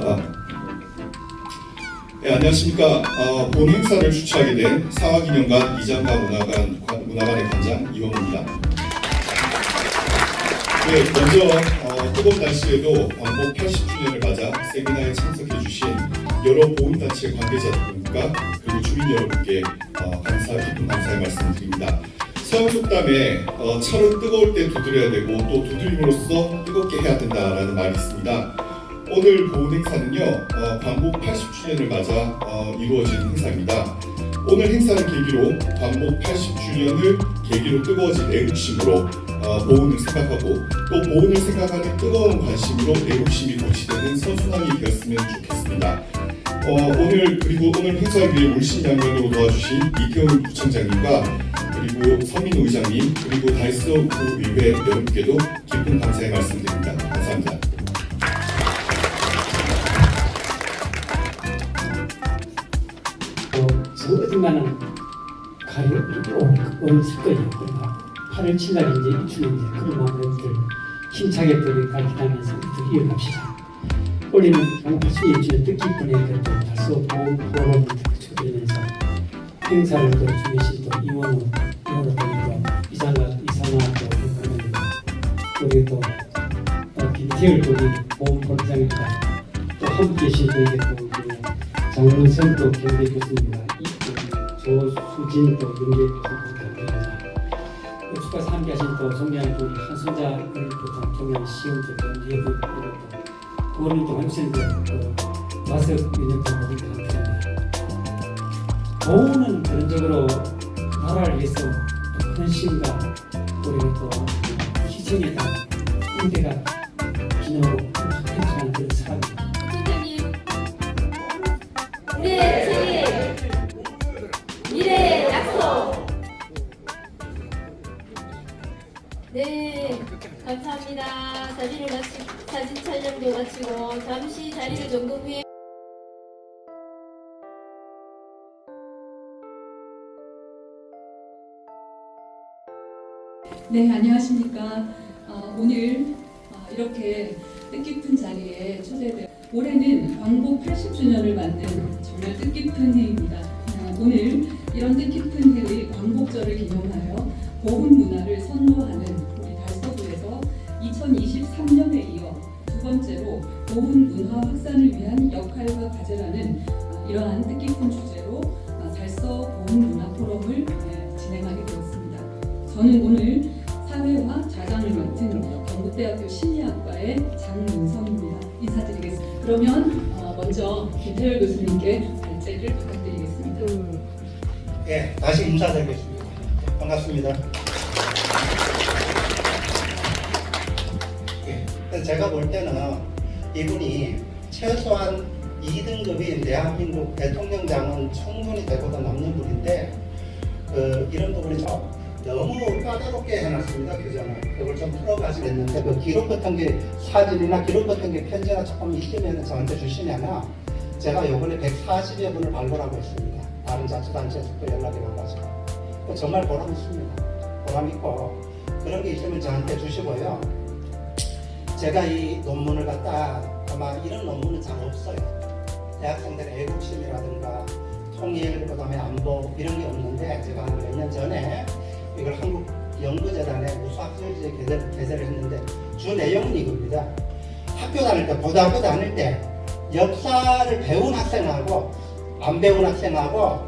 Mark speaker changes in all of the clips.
Speaker 1: 아빠. 네, 안녕하십니까. 어, 본 행사를 주최하게 된 사화기념관 이장가 문화관, 관- 문화관의 관장 이원우입니다. 네, 먼저 어, 뜨거운 날씨에도 광복 80주년을 맞아 세미나에 참석해주신 여러 보훈단체 관계자분과 그리고 주민 여러분께 어, 감사, 깊은 감사의 말씀드립니다. 서양속담에 어, 차를 뜨거울 때 두드려야 되고 또 두드림으로써 뜨겁게 해야 된다라는 말이 있습니다. 오늘 보훈 행사는요 어, 광복 80주년을 맞아 어, 이루어진 행사입니다. 오늘 행사를 계기로 광복 80주년을 계기로 뜨거워진 애국심으로 어, 보훈을 생각하고 또 보훈을 생각하는 뜨거운 관심으로 애국심이 고취되는 선순환이 되었으면 좋겠습니다. 어, 오늘 그리고 오늘 행사를 위해 물신양면으로 도와주신 이태훈 부총장님과 그리고 서민 의장님 그리고 달서 구의회 여러분께도 깊은 감사의 말씀드립니다.
Speaker 2: 어딘가는 가려 어렸을 거예요. 그러니까 8월 7날 이제 이제 그런 마음들 힘차게 또 이렇게 가르치면서 우리 이어갑시다. 올해는 강파시 입추는 뜻깊은 애들 또 달소 보호 보호를 축드리면서 행사를 또 준비신 또 이원우 이원우 분도 이상아 이상아 또 그러면 또 어, 김태열 우리 보험 본부장입니다. 또 함께 계신 또 이게 또 장문선 또 경대 교수님과 조수진 또 연계 부장입니다. 축가사 함께하신 또 우리 한순자 또 종양 시험 또 연구 그리고 또 오늘 또또 와서 또 우리 감사합니다. 보호는 개인적으로 나라를 위해서 또 헌신과 우리가 또 희생에 대한 인대가 기념하고
Speaker 3: 마치고 잠시 자리를 정돈 후에
Speaker 4: 네, 안녕하십니까. 어, 오늘 어, 이렇게 뜻깊은 자리에 초대된 올해는 광복 80주년을 맞는 정말 뜻깊은 해입니다. 어, 오늘 이런 뜻깊은 해의 광복절을 기념하여 보훈 문화를 선도하는 우리 달서구에서 2023년에 이어 두 번째로 보훈 문화 확산을 위한 역할과 과제라는 어, 이러한 뜻깊은 주제로 어, 달서 보훈 문화 포럼을 네, 진행하게 되었습니다. 저는 오늘 사회와 자장을 맡은 경북대학교 심리학과의 장문성입니다. 인사드리겠습니다. 그러면 어, 먼저 김태열 교수님께 발제를 부탁드리겠습니다.
Speaker 5: 예, 다시 인사드리겠습니다. 반갑습니다. 제가 볼 때는 이분이 최소한 2등급인 대한민국 대통령장은 충분히 되고도 남는 분인데 그 이런 부분이 좀 너무 까다롭게 해놨습니다 규정을. 그걸 좀 풀어가지겠는데 그 기록 같은 게 사진이나 기록 같은 게 편지나 조금 있으면 저한테 주시면 제가 요번에 140여 분을 발굴하고 있습니다. 다른 자치단체에서 또 연락이 와가지고. 그 정말 보람 있습니다. 보람 있고 그런 게 있으면 저한테 주시고요 제가 이 논문을 갖다 아마 이런 논문은 잘 없어요 대학생들의 애국심이라든가 통일 그다음에 안보 이런 게 없는데 제가 한 몇 년 전에 이걸 한국 연구재단에 우수학술지에 게재를, 게재를 했는데 주 내용은 이겁니다. 학교 다닐 때 고등학교 다닐 때 역사를 배운 학생하고 안 배운 학생하고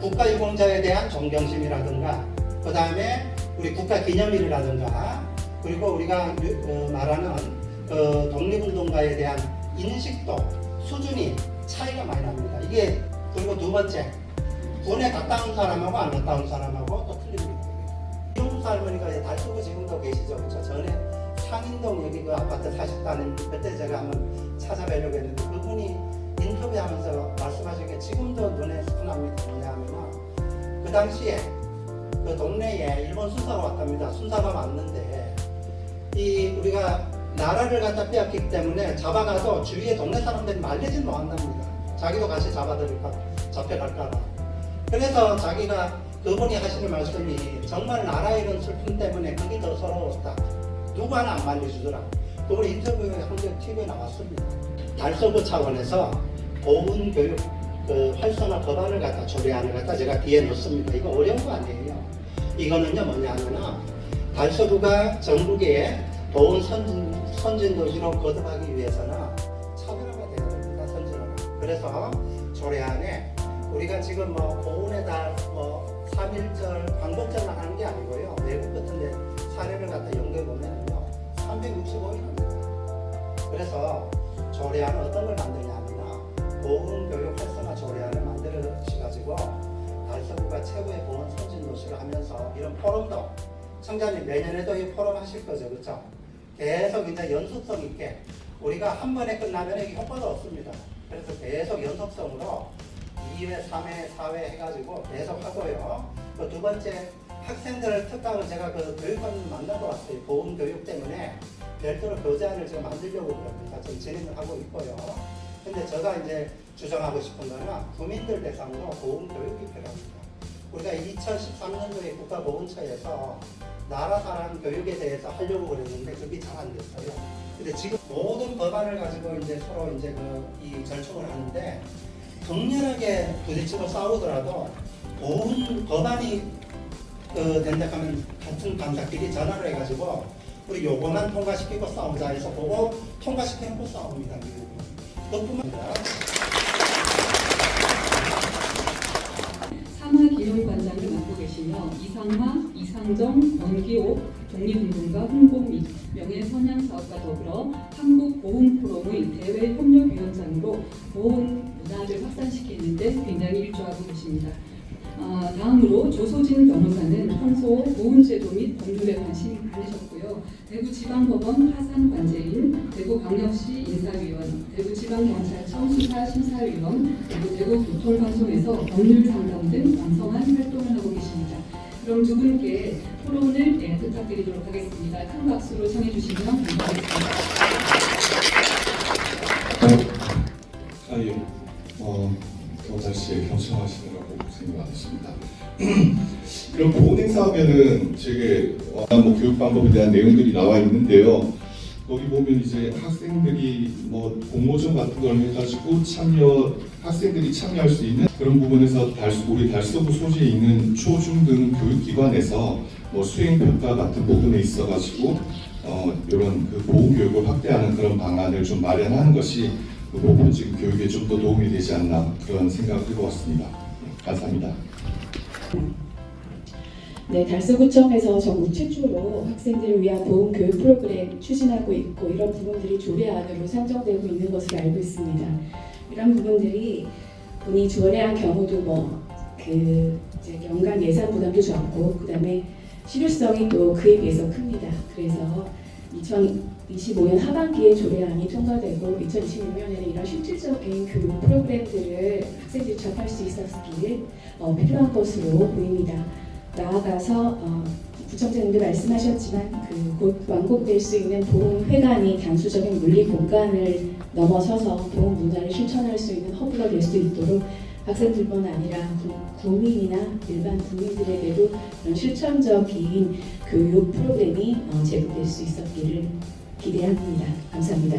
Speaker 5: 국가유공자에 대한 존경심이라든가 그 다음에 우리 국가기념일이라든가 그리고 우리가 유- 어, 말하는 그 독립운동가에 대한 인식도 수준이 차이가 많이 납니다. 이게 그리고 두 번째 군에 갔다 온 사람하고 안 갔다 온 사람하고 또 틀립니다. 이용수 할머니가 달서구 지금도 계시죠. 저 전에 상인동 여기 그 아파트 사셨다는 그때 제가 한번 찾아뵈려고 했는데 그분이 인터뷰하면서 말씀하신 게 지금도 눈에 스쳐납니다. 뭐냐면은 그 당시에 그 동네에 일본 순사가 왔답니다. 순사가 왔는데 이 우리가 나라를 갖다 빼앗기 때문에 잡아가서 주위에 동네 사람들이 말리진 못한답니다. 자기도 같이 잡아들일까 잡혀갈까봐. 그래서 자기가 그분이 하시는 말씀이 정말 나라의 이런 슬픔 때문에 그게 더 서러웠다. 누구 하나 안 말려주더라. 그걸 인터뷰에 한번 TV에 나왔습니다. 달서구 차원에서 보훈 교육 그 활성화 법안을 갖다 조례안을 갖다 제가 뒤에 놓습니다. 이거 어려운 거 아니에요. 이거는요 뭐냐면은 달서구가 전국의 보훈 선진, 선진 도시로 거듭하기 위해서는 차별화가 되어야 됩니다. 선진화가. 그래서 조례 안에 우리가 지금 뭐 보훈의 달뭐 3.1절 광복절만 하는 게 아니고요. 외국 같은 데 사례를 갖다 연구해 보면요 365일입니다. 그래서 조례안은 어떤 걸 만드냐면 보훈교육 활성화 조례안을 만들어 가지고 달서구가 최고의 보훈 선진 도시를 하면서 이런 포럼도 청자님 내년에도 이 포럼 하실 거죠, 그렇죠? 계속 이제 연속성 있게 우리가 한 번에 끝나면 효과가 없습니다. 그래서 계속 연속성으로 2회, 3회, 4회 해가지고 계속 하고요. 그 두 번째 학생들 특강을 제가 그 교육관 만나고 왔어요. 보훈 교육 때문에 별도로 교재안을 지금 만들려고 그럽니다. 지금 진행을 하고 있고요. 근데 제가 이제 주장하고 싶은 거는 국민들 대상으로 보훈 교육이 필요합니다. 우리가 2013년도에 국가보훈처에서 나라 사람 교육에 대해서 하려고 그랬는데 그게 잘 안 됐어요. 근데 지금 모든 법안을 가지고 이제 서로 이제 그 이 절충을 하는데 격렬하게 부딪히고 싸우더라도 보훈 법안이 그 된다 하면 같은 강사끼리 전화를 해가지고 우리 요거만 통과시키고 싸우자 해서 보고 통과시켜놓고 싸웁니다. 미국은. 그뿐만 아니라
Speaker 4: 사마 기념관장을 맡고 계시며 이상화, 이상정, 권기호 독립운동가 홍보미 명예선양사업과 더불어 한국보훈포럼의 대외협력위원장으로 보훈 문화를 확산시키는데 굉장히 일조하고 계십니다. 아, 다음으로 조소진 변호사는 평소 보훈제도 및 법률에 관심이 많으셨고요. 대구지방법원 하산관제인, 대구광역시 인사위원, 대구지방경찰청 수사심사위원, 그리고 대구교통방송에서 법률 상담 등 왕성한 활동을 하고 계십니다. 그럼 두 분께 토론을 네, 부탁드리도록 하겠습니다. 큰 박수로 청해 주시면 감사하겠습니다.
Speaker 1: 아, 예. 어, 경찰시에 경청하시느라고 고생이 많으십니다. 그럼 보훈행사 하면은 제게 어, 뭐 교육 방법에 대한 내용들이 나와 있는데요. 거기 보면 이제 학생들이 뭐 공모전 같은 걸 해가지고 참여 학생들이 참여할 수 있는 그런 부분에서 달, 우리 달서구 소지에 있는 초중등 교육기관에서 뭐 수행 평가 같은 부분에 있어가지고 어, 이런 그 보호 교육을 확대하는 그런 방안을 좀 마련하는 것이 그 지금 교육에 좀 더 도움이 되지 않나 그런 생각을 해보았습니다. 네, 감사합니다.
Speaker 6: 네, 달서구청에서 전국 최초로 학생들을 위한 보훈 교육 프로그램 추진하고 있고 이런 부분들이 조례 안으로 산정되고 있는 것으로 알고 있습니다. 이런 부분들이 본인이 조례한 경우도 뭐그 연간 예산 부담도 적고 그다음에 실효성이 또 그에 비해서 큽니다. 그래서 2025년 하반기에 조례안이 통과되고 2026년에는 이런 실질적인 교육 프로그램들을 학생들이 접할 수 있었기를 어, 필요한 것으로 보입니다. 나아가서 어, 구청장님도 말씀하셨지만 그 곧 완공될 수 있는 보훈 회관이 단수적인 물리 공간을 넘어서서 보훈 문화를 실천할 수 있는 허브가 될 수 있도록 학생들뿐 아니라 구- 국민이나 일반 국민들에게도 그런 실천적인 교육 프로그램이 어, 제공될 수 있었기를 기대합니다. 감사합니다.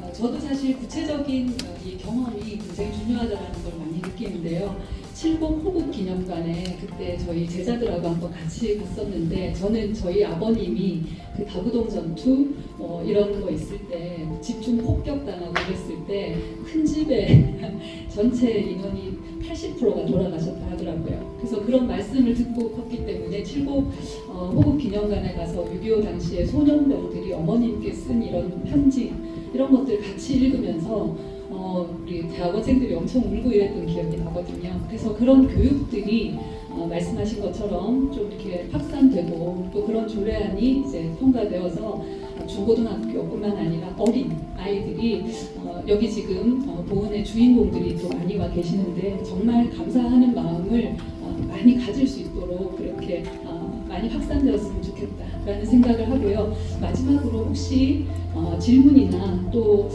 Speaker 4: 어, 저도 사실 구체적인 어, 이 경험이 굉장히 중요하다는 걸 많이 느끼는데요. 70 호국 기념관에 그때 저희 제자들하고 한번 같이 갔었는데 저는 저희 아버님이 그 다구동 전투 뭐 이런 거 있을 때 집중 폭격당하고 그랬을 때 큰 집에 전체 인원이 80%가 돌아가셨다 하더라고요. 그래서 그런 말씀을 듣고 컸기 때문에 칠곡 어, 호국 기념관에 가서 6.25 당시에 소년병들이 어머님께 쓴 이런 편지 이런 것들 같이 읽으면서 어, 우리 대학원생들이 엄청 울고 이랬던 기억이 나거든요. 그래서 그런 교육들이 어, 말씀하신 것처럼 좀 이렇게 확산되고 또 그런 조례안이 이제 통과되어서 어, 중고등학교뿐만 아니라 어린 아이들이 어, 여기 지금 어, 보훈의 주인공들이 또 많이 와 계시는데 정말 감사하는 마음을 어, 많이 가질 수 있도록 그렇게 어, 많이 확산되었으면 좋겠다라는 생각을 하고요. 마지막으로 혹시 어, 질문이나 또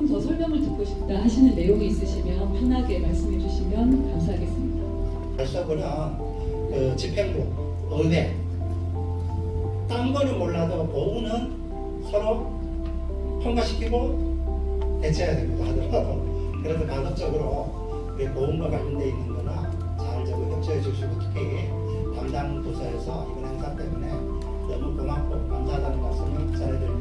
Speaker 4: 조금 더 설명을 듣고 싶다 하시는 내용이 있으시면 편하게 말씀해 주시면 감사하겠습니다.
Speaker 5: 발사구나 그 집행부, 의회 딴 거는 몰라도 보호는 서로 통과시키고 대체해야 됩니다. 하더라도 그래서 간접적으로 우리 보험과 관련돼 있는 거나 잘 저거 협조해 주시고 특히 담당 부서에서 이번 행사 때문에 너무 고맙고 감사하다는 말씀을 전해드립니다.